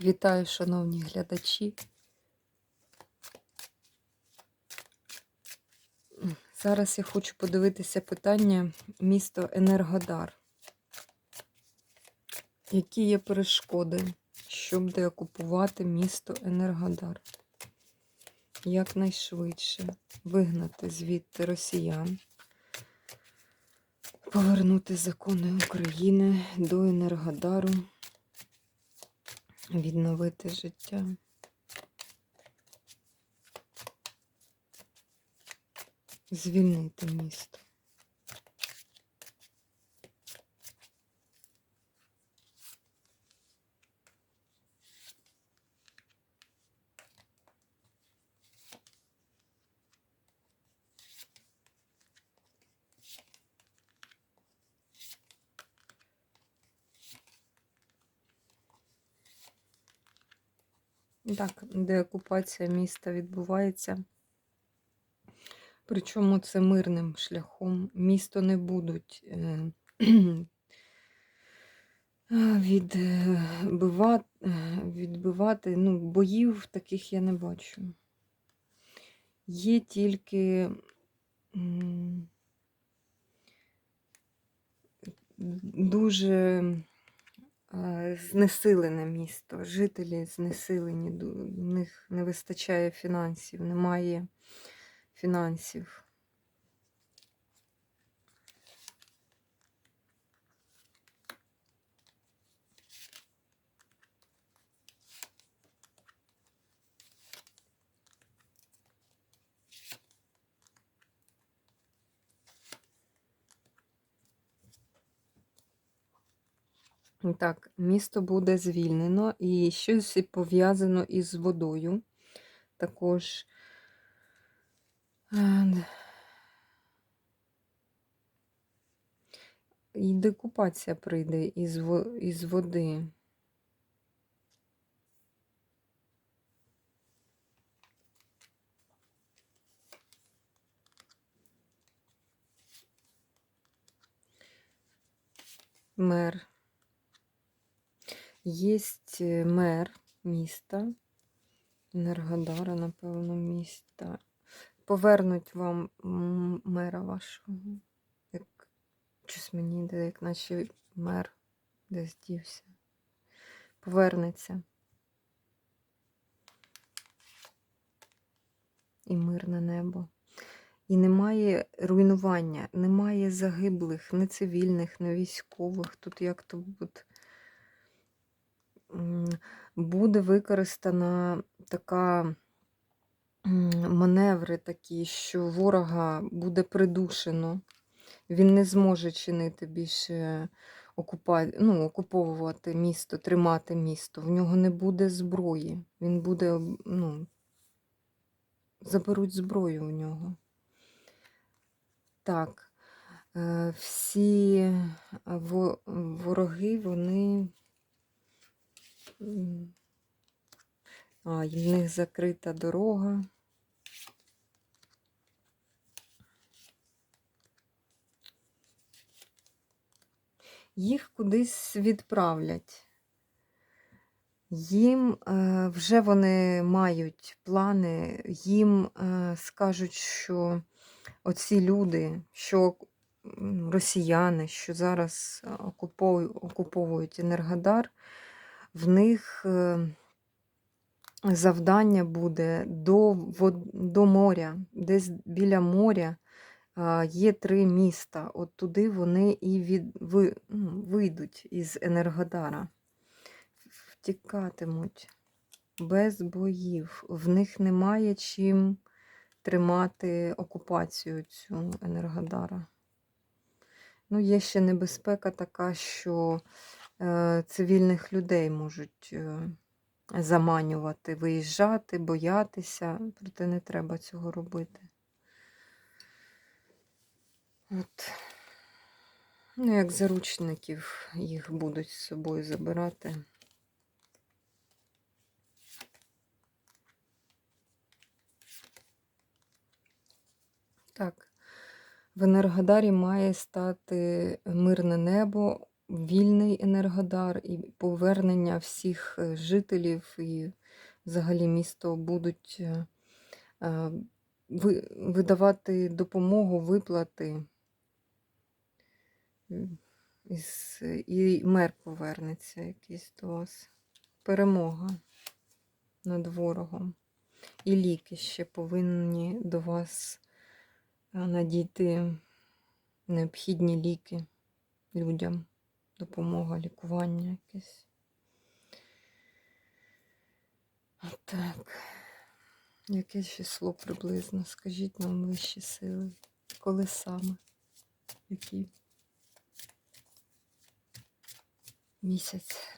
Вітаю, шановні глядачі. Зараз я хочу подивитися питання місто Енергодар. Які є перешкоди, щоб деокупувати місто Енергодар? Якнайшвидше вигнати звідти росіян, повернути закони України до Енергодару, відновити життя. Звільнити місто. Так, деокупація міста відбувається. Причому це мирним шляхом. Місто не будуть е, відбивати, відбивати. Ну, боїв таких я не бачу. Є тільки дуже е, знесилене місто. Жителі знесилені, у них не вистачає фінансів, немає фінансів. Так, місто буде звільнено і щось пов'язано із водою. Також е, і декупація прийде із, із води. Мер. Єсть е, мер міста, Енергодара, напевно, міста. Повернуть вам мера вашого. Як щось мені йде, як наче мер десь дівся. Повернеться. І мирне небо. І немає руйнування, немає загиблих, не цивільних, не військових. Тут як то м, буде використана така маневри такі, що ворога буде придушено. Він не зможе чинити більше окупа... ну, окуповувати місто, тримати місто. В нього не буде зброї. Він буде, ну, заберуть зброю у нього. Так, е, всі вороги, вони. А, в них закрита дорога. Їх кудись відправлять. Їм е, вже вони мають плани, їм е, скажуть, що оці люди, що росіяни, що зараз окуповують Енергодар, в них е, завдання буде до, до моря, десь біля моря є три міста. От туди вони і від, ви, ну, вийдуть із Енергодара. Втікатимуть без боїв. В них немає чим тримати окупацію цю Енергодара. Ну, є ще небезпека така, що е, цивільних людей можуть е, заманювати, виїжджати, боятися, проте не треба цього робити. От. Ну, як заручників їх будуть з собою забирати. Так, в Енергодарі має стати мирне небо, вільний енергодар і повернення всіх е, жителів і взагалі місто будуть е, е, ви- видавати допомогу, виплати. І мер повернеться якийсь до вас. Перемога над ворогом. І ліки ще повинні до вас надійти необхідні ліки людям. Допомога, лікування якесь. Так. Яке число приблизно? Скажіть нам вищі сили. Коли саме? Які? Місяць.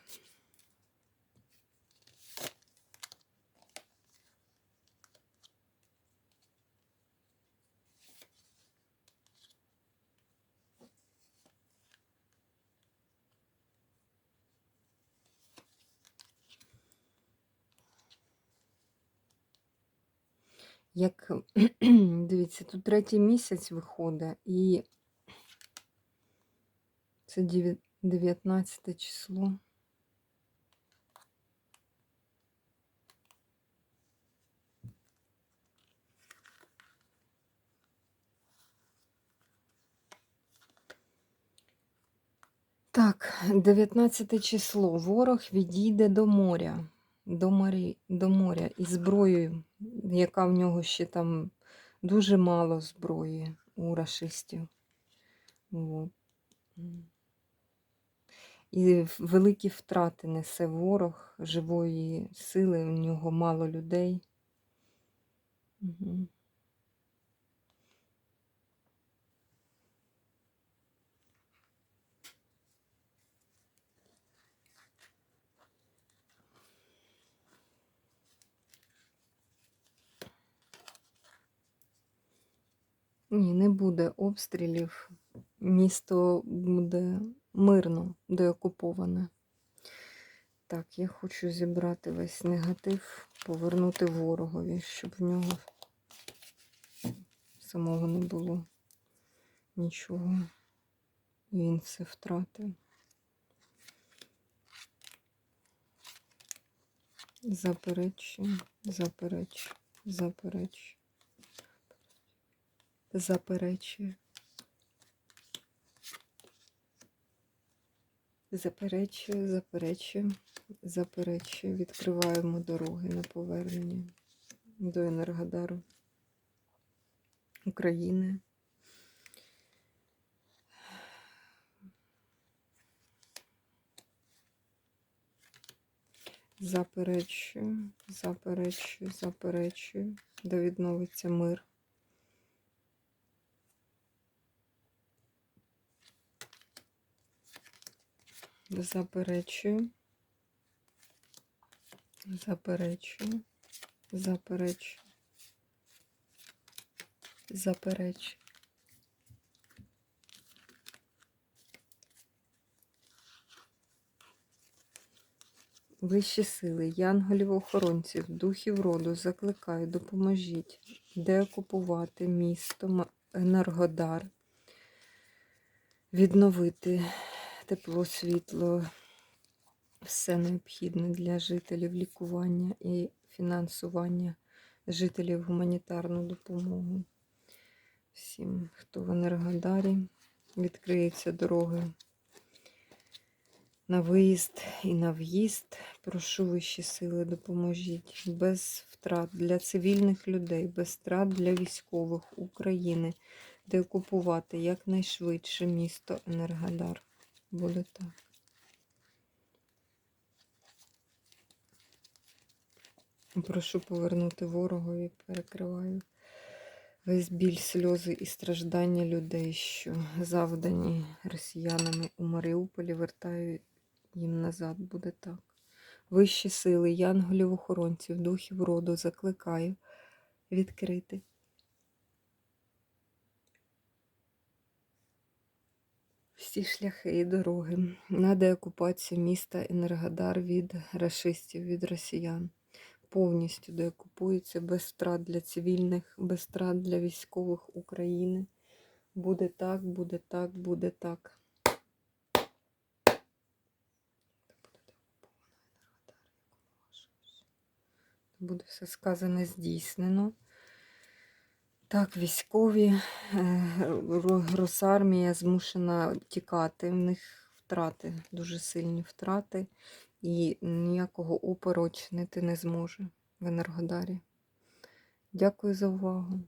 Як дивіться, тут третій місяць виходить, і це 19 число. Так, 19 число. Ворог відійде до моря, до, морі, до моря із зброєю, яка в нього ще там дуже мало зброї у рашистів. От. І великі втрати несе ворог живої сили, у нього мало людей. Угу. Ні, не буде обстрілів. Місто буде мирно деокуповане. Так, я хочу зібрати весь негатив, повернути ворогові, щоб в нього самого не було нічого. Він все втратив. Заперечую, заперечую, заперечую. Заперечую. Заперечую, заперечую, заперечую. Відкриваємо дороги на повернення до Енергодару України. Заперечую, заперечую, заперечую, де відновиться мир. Заперечую. Заперечую. Заперечую. Заперечую. Вищі сили, янголів охоронців, духів роду, закликаю, допоможіть деокупувати місто Енергодар, відновити тепло, світло, все необхідне для жителів лікування і фінансування жителів гуманітарну допомогу. Всім, хто в Енергодарі, відкриються дороги на виїзд і на в'їзд. Прошу вищі сили, допоможіть без втрат для цивільних людей, без втрат для військових України, де окупувати якнайшвидше місто Енергодар. Буде так. Прошу повернути ворогові, перекриваю весь біль, сльози і страждання людей, що завдані росіянами у Маріуполі, вертаю їм назад. Буде так. Вищі сили, янголів охоронців, духів роду закликаю відкрити. всі шляхи і дороги на деокупацію міста Енергодар від расистів, від росіян. Повністю деокупується без втрат для цивільних, без втрат для військових України. Буде так, буде так, буде так. Буде все сказане здійснено. Так, військові, е, Росармія змушена тікати. В них втрати, дуже сильні втрати. І ніякого опору чинити не зможе в Енергодарі. Дякую за увагу.